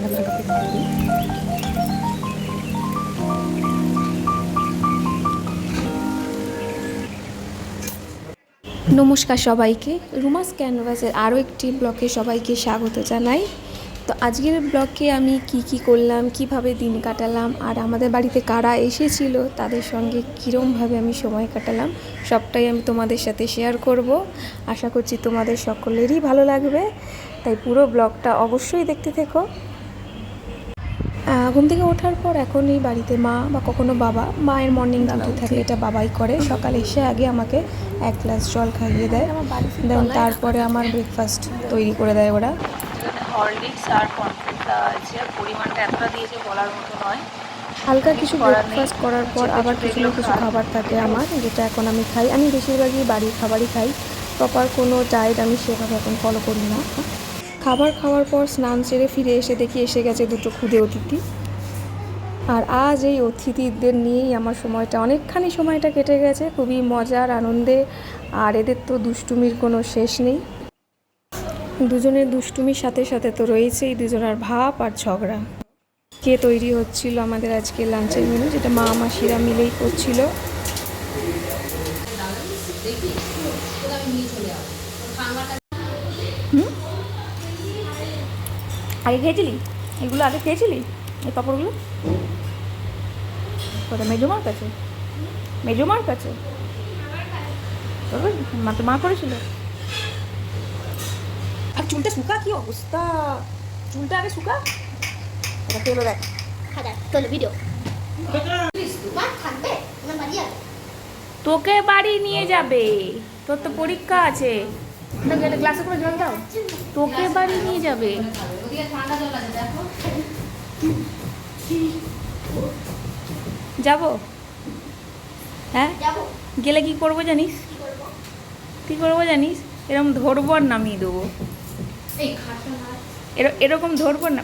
নমস্কার সবাইকে। রুমাস ক্যানভাসের আরও একটি ব্লকে সবাইকে স্বাগত জানাই। তো আজকের ব্লকে আমি কি কি করলাম, কীভাবে দিন কাটালাম, আর আমাদের বাড়িতে কারা এসেছিল, তাদের সঙ্গে কীরমভাবে আমি সময় কাটালাম, সবটাই আমি তোমাদের সাথে শেয়ার করব। আশা করছি তোমাদের সকলেরই ভালো লাগবে। তাই পুরো ব্লগটা অবশ্যই দেখতে থেকো। ঘুম থেকে ওঠার পর এখন এই বাড়িতে মা বা কখনো বাবা মায়ের মর্নিং ডিউটি থাকলে এটা বাবাই করে। সকালে এসে আগে আমাকে এক গ্লাস জল খাইয়ে দেয়। দেন তারপরে আমার ব্রেকফাস্ট তৈরি করে দেয় ওরা। হরলিক্স আর কনফ্লিক্ট দেওয়া আছে। পরিমাণটা এতটা দিয়েছে বলার মতো নয়। হালকা কিছু ব্রেকফাস্ট করার পর আবার কিছু না কিছু খাবার থাকে আমার যেটা এখন আমি খাই। আমি বেশিরভাগই বাড়ির খাবারই খাই। প্রপার কোনো ডায়েট আমি সেভাবে এখন ফলো করি না। খাবার খাওয়ার পর স্নান সেরে ফিরে এসে দেখি এসে গেছে দুটো ক্ষুদে অতিথি। আর আজ এই অতিথিদের নিয়েই আমার সময়টা, অনেকখানি সময়টা কেটে গেছে, খুবই মজার, আনন্দে। আর এদের তো দুষ্টুমির কোনো শেষ নেই। দুজনের দুষ্টুমির সাথে সাথে তো রয়েছেই দুজনের ভাব আর ঝগড়া। কে তৈরি হচ্ছিল আমাদের আজকে লাঞ্চের মেনু যেটা মা মাসিরা মিলেই করছিল। হুম? আগে খেয়েছিলি? এগুলো আগে খেয়েছিলি? এই পাপড়গুলো? কোথায়? মেজমার কাছে? মেজমার কাছে? মা তো মা করেছিল। আর চুলটা শুকা? কি অবস্থা? চুলটা আগে শুকা? এটা খেলো দেখ। চলো ভিডিও তোকে বাড়ি নিয়ে যাবে। তোর তো পরীক্ষা আছে। একটা করে জল দাও। তোকে বাড়ি নিয়ে যাবে। যাব? হ্যাঁ? গেলে কি করব জানিস? কি করব? জানিস? এরকম ধরবো আর নামিয়ে দেবো। এরকম ধরবো না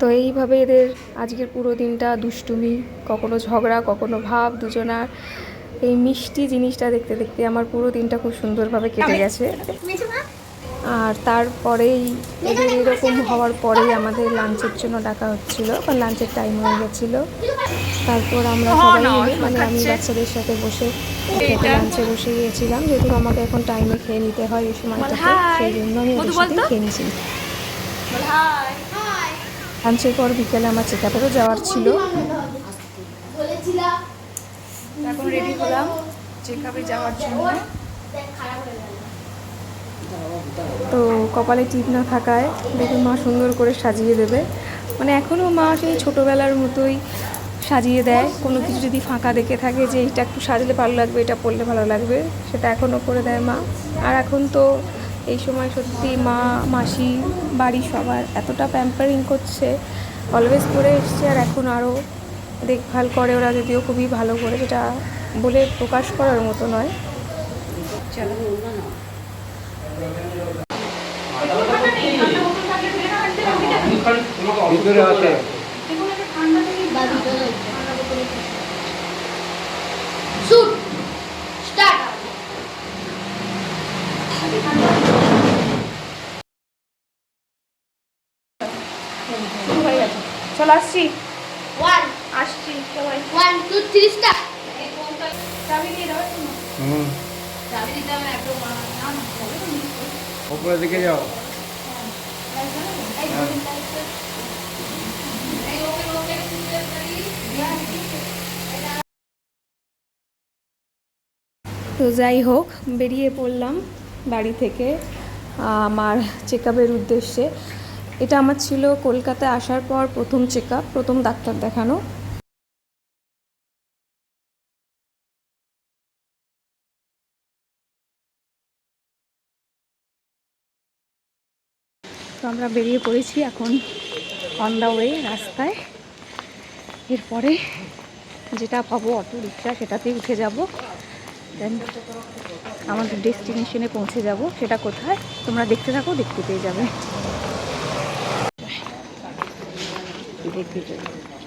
তো এইভাবে এদের আজকের পুরো দিনটা দুষ্টুমি কখনো ঝগড়া কখনো ভাব দুজনার এই মিষ্টি জিনিসটা দেখতে দেখতে আমার পুরো দিনটা খুব সুন্দরভাবে কেটে গেছে। আর তারপরেই এদের এরকম হওয়ার পরেই আমাদের লাঞ্চের জন্য ডাকা হচ্ছিল বা লাঞ্চের টাইম হয়ে গেছিল। তারপর আমরা সবাই মিলে মানে আমি বাচ্চাদের সাথে বসে লাঞ্চে বসে গিয়েছিলাম যেহেতু আমাকে এখন টাইমে খেয়ে নিতে হয় এই সময়টাতে সেই জন্য আমি ওদের সাথে? খেয়ে নিয়েছি। লাঞ্চের পর বিকেলে আমার চেক আপেরও যাওয়ার ছিল। এখন রেডি হলাম চেক আপে যাওয়ার জন্য দেখ খারাপ হয়ে গেল তো কপালে টিপ না থাকায় দেখুন মা সুন্দর করে সাজিয়ে দেবে। মানে এখনও মা সেই ছোটোবেলার মতোই সাজিয়ে দেয়। কোনো কিছু যদি ফাঁকা দেখে থাকে যে এটা একটু সাজলে ভালো লাগবে, এটা পরলে ভালো লাগবে, সেটা এখনও করে দেয় মা। আর এখন তো এই সময় সত্যি মা, মাসি বাড়ি সবার এতটা প্যাম্পারিং করছে অলওয়েজ করে এসছে আর এখন আরও দেখভাল করে ওরা যদিও খুবই ভালো করে, যেটা বলে প্রকাশ করার মতো নয়। ভিতরে আছে শুট স্টার্ট। চল আসছি। ওয়ান আসছি সবাই। ওয়ান টু থ্রি স্টার্ট চাবি দিয়ে দাও হুম। যাবে দিতে হবে একদম না না উপরে দিকে যাও। তো যাই হোক, বেরিয়ে পড়লাম বাড়ি থেকে, আমার চেক আপের উদ্দেশ্যে। এটা আমার ছিল কলকাতায় আসার পর প্রথম চেক আপ প্রথম ডাক্তার দেখানো। তো আমরা বেরিয়ে পড়েছি এখন অন দ্য ওয়ে রাস্তায়। এরপরে যেটা পাবো অটো রিক্সা সেটাতেই উঠে যাব। দেন আমাদের ডেস্টিনেশনে পৌঁছে যাব। সেটা কোথায়? তোমরা দেখতে থাকো, দেখতে পেয়ে যাবে।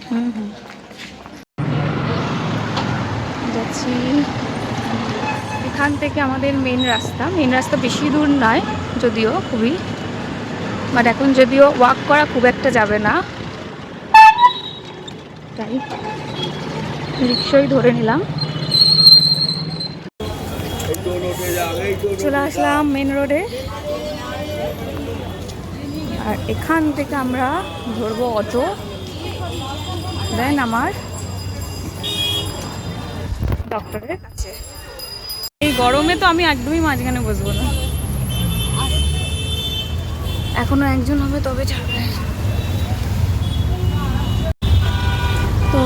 হুম হুম। যাচ্ছি। এখান থেকে আমাদের মেন রাস্তা। মেন রাস্তা বেশি দূর নয়, যদিও খুবই বাট এখন যদিও ওয়াক করা খুব একটা যাবে না। তাই ধরে নিলাম। চলে আসলাম মেন রোডে আর এখান থেকে আমরা ধরবো অটো দেন আমার ডক্টরের কাছে। এই গরমে তো আমি একদমই মাঝখানে বসবো না। এখনও একজন হবে তবে ছাড়বে তো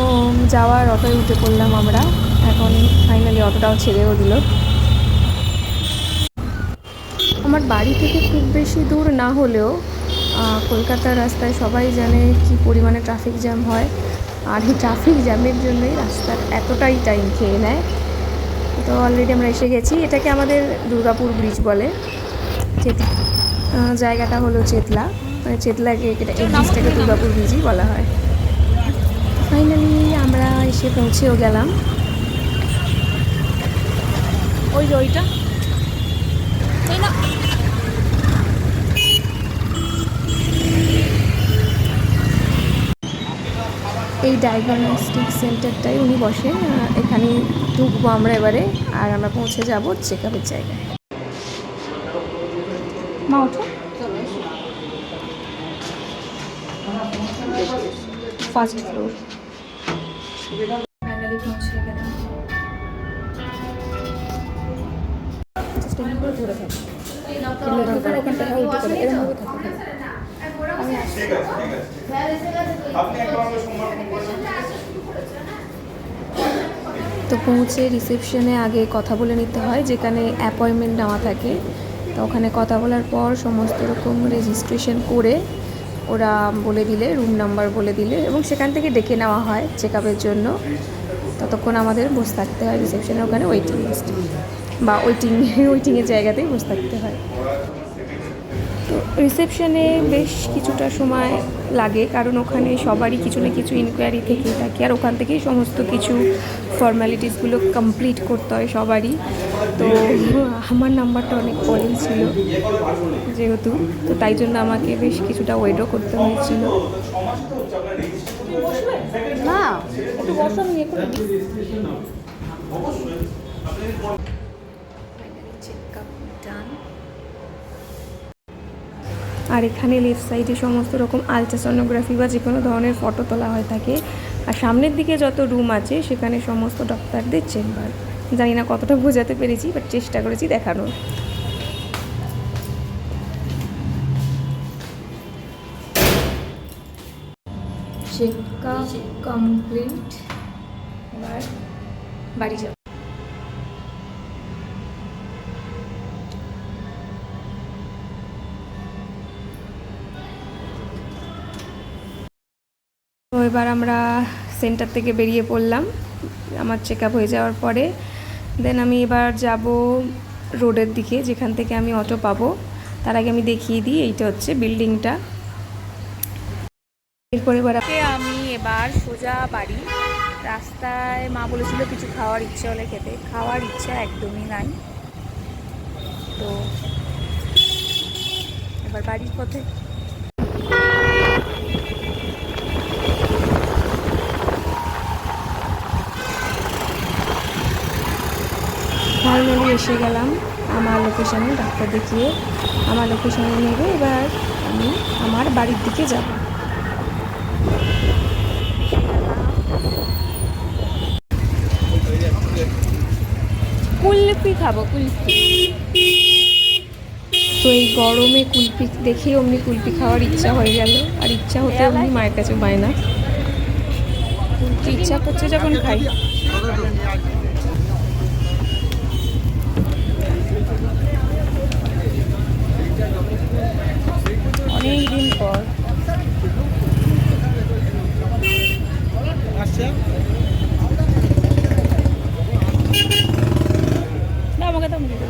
যাওয়ার অটোয় উঠে পড়লাম আমরা। এখন ফাইনালি অটোটাও ছেড়েও দিল। আমার বাড়ি থেকে খুব বেশি দূর না হলেও কলকাতার রাস্তায় সবাই জানে কি পরিমাণে ট্রাফিক জ্যাম হয়। আর এই ট্রাফিক জ্যামের জন্যই রাস্তার এতটাই টাইম খেয়ে নেয়। তো অলরেডি আমরা এসে গেছি। এটাকে আমাদের দুর্গাপুর ব্রিজ বলে। আহ, জায়গাটা হলো চেতলা। মানে চেতলাকে এটা এই ব্রিজটাকে দুর্গাপুর ব্রিজই বলা হয়। ফাইনালি আমরা এসে পৌঁছেও গেলাম। ওই যে ওইটা। এই না। এই ডায়াগনস্টিক সেন্টারটাই উনি বসেন আহ, এখানে ঢুকবো আমরা এবারে আর আমরা পৌঁছে যাব চেক আপের জায়গায়। মা ওঠো। First floor. ফাইনালি পৌঁছে গেলাম। থাকো। তো। পৌঁছে রিসেপশনে আগে কথা বলে নিতে হয় যেখানে অ্যাপয়েন্টমেন্ট নেওয়া থাকে। তো ওখানে কথা বলার পর সমস্ত রকম রেজিস্ট্রেশন করে ওরা বলে দিলে রুম নাম্বার বলে দিলে এবং সেখান থেকে ডেকে নেওয়া হয় চেক জন্য। ততক্ষণ আমাদের বসে থাকতে হয় রিসেপশনের ওখানে ওয়েটিং লিস্ট বা ওয়েটিং ওয়েটিংয়ের জায়গাতেই বসে থাকতে হয়। তো রিসেপশনে বেশ কিছুটা সময় লাগে, কারণ ওখানে সবারই কিছু না কিছু ইনকোয়ারি থেকেই থাকে আর ওখান থেকেই সমস্ত কিছু ফর্ম্যালিটিসগুলো কমপ্লিট করতে হয় সবারই। তো আমার নাম্বারটা অনেক পরেই ছিল যেহেতু, তো তাই জন্য আমাকে বেশ কিছুটা ওয়েটও করতে হয়েছিল। না, একটু বসো ইয়ে করে দিই। আর এখানে লেফট সাইডে সমস্ত রকম আলট্রাসোনোগ্রাফি বা যে কোনো ধরনের ফটো তোলা হয়ে থাকে। আর সামনের দিকে যত রুম আছে, সেখানে সমস্ত ডক্টরদের চেম্বার জানি না কতটা বোঝাতে পেরেছি বাট চেষ্টা করেছি দেখানোর। কমপ্লিট এবার বাড়ি যাব। এবার আমরা সেন্টার থেকে বেরিয়ে পড়লাম, আমার চেক আপ হয়ে যাওয়ার পরে। দেন আমি এবার যাব রোডের দিকে, যেখান থেকে আমি অটো পাবো। তার আগে আমি দেখিয়ে দিই, এইটা হচ্ছে বিল্ডিংটা এরপর এবার আমি এবার সোজা বাড়ি। রাস্তায় মা বলেছিল কিছু খাওয়ার ইচ্ছে হলে খেতে। খাওয়ার ইচ্ছা একদমই নাই। তো এবার বাড়ির পথে ফাইনালি এসে গেলাম আমার লোকেশানে ডাক্তার দেখিয়ে আমার লোকেশানে নেবে। এবার আমি আমার বাড়ির দিকে যাব। কুলফি খাব কুলফি। তো এই গরমে কুলপি দেখেই অমনি কুলপি খাওয়ার ইচ্ছা হয়ে গেল। আর ইচ্ছা হতে অমনি মায়ের কাছে পায় না ইচ্ছা করছে যখন খাই। অনেক দিন পর। না আমাকে তো দিয়ে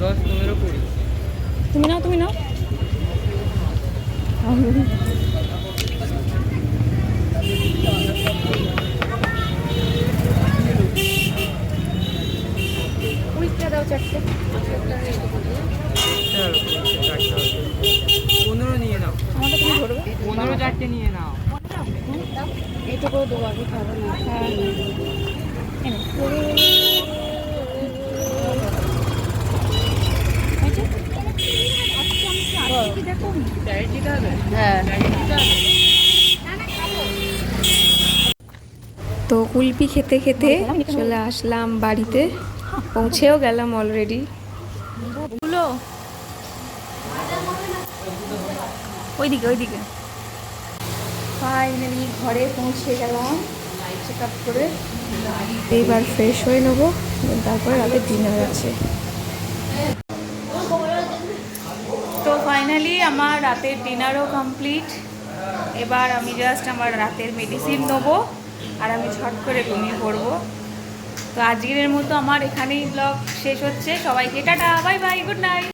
দশ পনেরো কুড়ি। তুমি নাও তুমি নাও। কুড়িটা দাও চারটে। পনেরো নিয়ে নাও পনেরো চারটে নিয়ে নাও তো কুলপি খেতে খেতে চলে আসলাম বাড়িতে, পৌঁছেও গেলাম অলরেডি গুলো ওইদিকে ওইদিকে। ফাইনালি ঘরে পৌঁছে গেলাম। চেক আপ করে এইবার ফ্রেশ হয়ে নেব তারপরে রাতে ডিনার আছে। তো ফাইনালি আমার রাতের ডিনারও কমপ্লিট এবার আমি জাস্ট আমার রাতের মেডিসিন নেব আর আমি ছট করে ঘুমিয়ে পড়ব। তো আজকের মতো আমার এখানেই ব্লগ শেষ হচ্ছে। সবাইকে tata bye bye good night